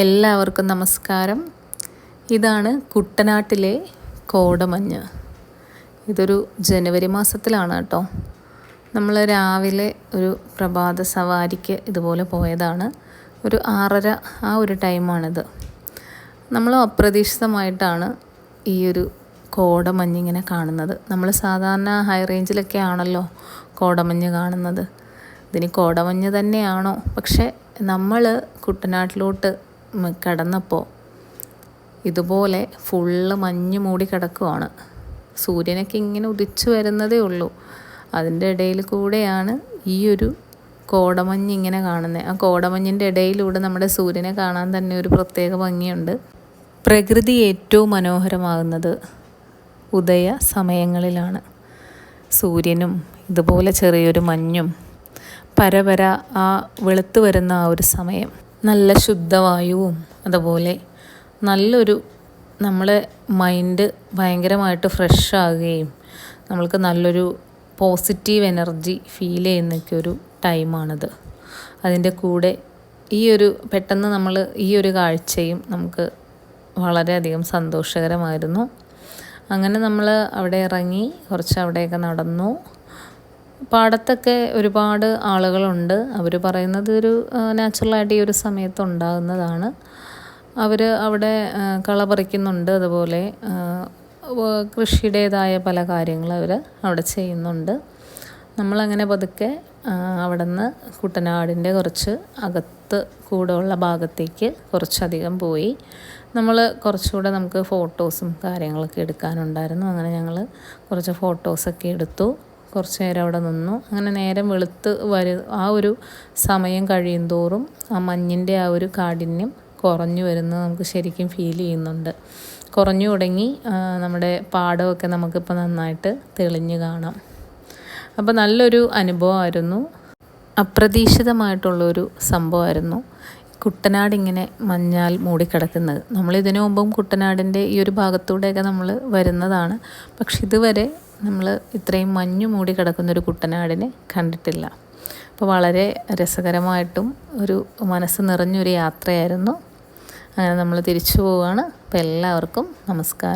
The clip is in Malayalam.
എല്ലാവർക്കും നമസ്കാരം. ഇതാണ് കുട്ടനാട്ടിലെ കോടമഞ്ഞ്. ഇതൊരു ജനുവരി മാസത്തിലാണ് കേട്ടോ. നമ്മൾ രാവിലെ ഒരു പ്രഭാത സവാരിക്ക് ഇതുപോലെ പോയതാണ്. ഒരു ആറര ആ ഒരു ടൈമാണിത്. നമ്മൾ അപ്രതീക്ഷിതമായിട്ടാണ് ഈ ഒരു കോടമഞ്ഞിങ്ങനെ കാണുന്നത്. നമ്മൾ സാധാരണ ഹൈ റേഞ്ചിലൊക്കെ ആണല്ലോ കോടമഞ്ഞ് കാണുന്നത്. ഇതിന് കോടമഞ്ഞ് തന്നെയാണോ? പക്ഷേ നമ്മൾ കുട്ടനാട്ടിലോട്ട് കടന്നപ്പോൾ ഇതുപോലെ ഫുള്ള് മഞ്ഞ് മൂടി കിടക്കുവാണ്. സൂര്യനൊക്കെ ഇങ്ങനെ ഉദിച്ചു വരുന്നതേ ഉള്ളൂ. അതിന്റെ ഇടയിൽ കൂടെയാണ് ഈ ഒരു കോടമഞ്ഞ് ഇങ്ങനെ കാണുന്നത് ആ കോടമഞ്ഞിന്റെ ഇടയിലൂടെ നമ്മുടെ സൂര്യനെ കാണാൻ തന്നെ ഒരു പ്രത്യേക ഭംഗിയുണ്ട്. പ്രകൃതി ഏറ്റവും മനോഹരമാകുന്നത് ഉദയ സമയങ്ങളിലാണ്. സൂര്യനും ഇതുപോലെ ചെറിയൊരു മഞ്ഞും പരപര ആ വെളുത്തു വരുന്ന ആ ഒരു സമയം. നല്ല ശുദ്ധവായുവും അതുപോലെ നല്ലൊരു നമ്മളെ മൈൻഡ് ഭയങ്കരമായിട്ട് ഫ്രഷ് ആകുകയും നമ്മൾക്ക് നല്ലൊരു പോസിറ്റീവ് എനർജി ഫീൽ ചെയ്യുന്നൊക്കെ ഒരു ടൈമാണിത് അതിന്റെ കൂടെ ഈ ഒരു പെട്ടെന്ന് നമ്മൾ ഈ ഒരു കാഴ്ചയും നമുക്ക് വളരെയധികം സന്തോഷകരമായിരുന്നു. അങ്ങനെ നമ്മൾ അവിടെ ഇറങ്ങി കുറച്ച് അവിടെയൊക്കെ നടന്നു. പാടത്തൊക്കെ ഒരുപാട് ആളുകളുണ്ട്. അവർ പറയുന്നത് ഒരു നാച്ചുറലായിട്ട് ഈ ഒരു സമയത്ത് ഉണ്ടാകുന്നതാണ്. അവർ അവിടെ കള പറിക്കുന്നുണ്ട് അതുപോലെ കൃഷിയുടേതായ പല കാര്യങ്ങൾ അവർ അവിടെ ചെയ്യുന്നുണ്ട്. നമ്മളങ്ങനെ പതുക്കെ അവിടെ നിന്ന് കുട്ടനാടിന്റെ കുറച്ച് അകത്ത് കൂടെയുള്ള ഭാഗത്തേക്ക് കുറച്ചധികം പോയി. നമ്മൾ കുറച്ചുകൂടെ നമുക്ക് ഫോട്ടോസും കാര്യങ്ങളൊക്കെ എടുക്കാനുണ്ടായിരുന്നു. അങ്ങനെ ഞങ്ങൾ കുറച്ച് ഫോട്ടോസൊക്കെ എടുത്തു. കുറച്ച് നേരം അവിടെ നിന്നു. അങ്ങനെ നേരം വെളുത്ത് വരു ആ ഒരു സമയം കഴിയും തോറും ആ മഞ്ഞിന്റെ ആ ഒരു കാഠിന്യം കുറഞ്ഞു വരുന്നത് നമുക്ക് ശരിക്കും ഫീൽ ചെയ്യുന്നുണ്ട്. കുറഞ്ഞു തുടങ്ങി നമ്മുടെ പാടമൊക്കെ നമുക്കിപ്പോൾ നന്നായിട്ട് തെളിഞ്ഞു കാണാം. അപ്പോൾ നല്ലൊരു അനുഭവമായിരുന്നു. അപ്രതീക്ഷിതമായിട്ടുള്ളൊരു സംഭവമായിരുന്നു കുട്ടനാട് ഇങ്ങനെ മഞ്ഞാൽ മൂടിക്കിടക്കുന്നത്. നമ്മൾ ഇതിനു മുമ്പും കുട്ടനാടിന്റെ ഈ ഒരു ഭാഗത്തൂടെയൊക്കെ നമ്മൾ വരുന്നതാണ്. പക്ഷെ ഇതുവരെ നമ്മൾ ഇത്രയും മഞ്ഞ് മൂടി കിടക്കുന്നൊരു കുട്ടനാടിനെ കണ്ടിട്ടില്ല. അപ്പോൾ വളരെ രസകരമായിട്ടും ഒരു മനസ്സ് നിറഞ്ഞൊരു യാത്രയായിരുന്നു. അങ്ങനെ നമ്മൾ തിരിച്ചു പോവുകയാണ് അപ്പോൾ എല്ലാവർക്കും നമസ്കാരം.